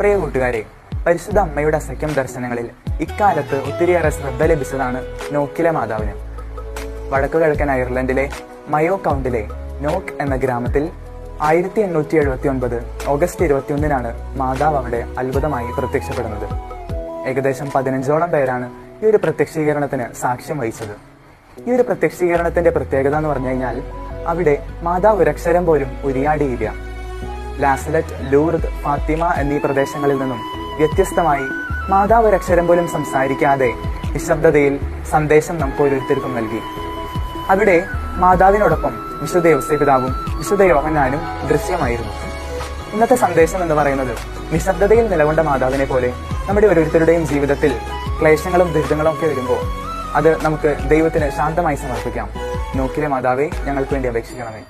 പ്രിയ കൂട്ടുകാരെ പരിശുദ്ധ അമ്മയുടെ സഖ്യം ദർശനങ്ങളിൽ ഇക്കാലത്ത് ഒത്തിരിയേറെ ശ്രദ്ധ ലഭിച്ചതാണ് നോക്കിലെ മാതാവിന്. വടക്കു കിഴക്കൻ അയർലൻഡിലെ മയോ കൗണ്ടിലെ നോക്ക് എന്ന ഗ്രാമത്തിൽ ആയിരത്തി എണ്ണൂറ്റി എഴുപത്തി ഒൻപത് ഓഗസ്റ്റ് ഇരുപത്തിയൊന്നിനാണ് മാതാവ് അവിടെ അത്ഭുതമായി പ്രത്യക്ഷപ്പെടുന്നത്. ഏകദേശം പതിനഞ്ചോളം പേരാണ് ഈ ഒരു പ്രത്യക്ഷീകരണത്തിന് സാക്ഷ്യം വഹിച്ചത്. ഈ ഒരു പ്രത്യക്ഷീകരണത്തിന്റെ പ്രത്യേകത എന്ന് പറഞ്ഞു കഴിഞ്ഞാൽ അവിടെ മാതാവ് ഒരക്ഷരം പോലും ഉരിയാടിയില്ല. ലാസലറ്റ് ലൂർദ് ഫാത്തിമ എന്നീ പ്രദേശങ്ങളിൽ നിന്നും വ്യത്യസ്തമായി മാതാവ് ഒരക്ഷരം പോലും സംസാരിക്കാതെ നിശബ്ദതയിൽ സന്ദേശം നമുക്ക് ഓരോരുത്തർക്കും നൽകി. അവിടെ മാതാവിനോടൊപ്പം വിശുദ്ധ യോസേപിതാവും വിശുദ്ധ യോഹനാനും ദൃശ്യമായിരുന്നു. ഇന്നത്തെ സന്ദേശം എന്ന് പറയുന്നത് നിശബ്ദതയിൽ നിലകൊണ്ട മാതാവിനെ പോലെ നമ്മുടെ ഓരോരുത്തരുടെയും ജീവിതത്തിൽ ക്ലേശങ്ങളും ദുരിതങ്ങളും ഒക്കെ വരുമ്പോൾ അത് നമുക്ക് ദൈവത്തിന് ശാന്തമായി സമർപ്പിക്കാം. നോക്കിലെ മാതാവെ ഞങ്ങൾക്ക് വേണ്ടി അപേക്ഷിക്കണമേ.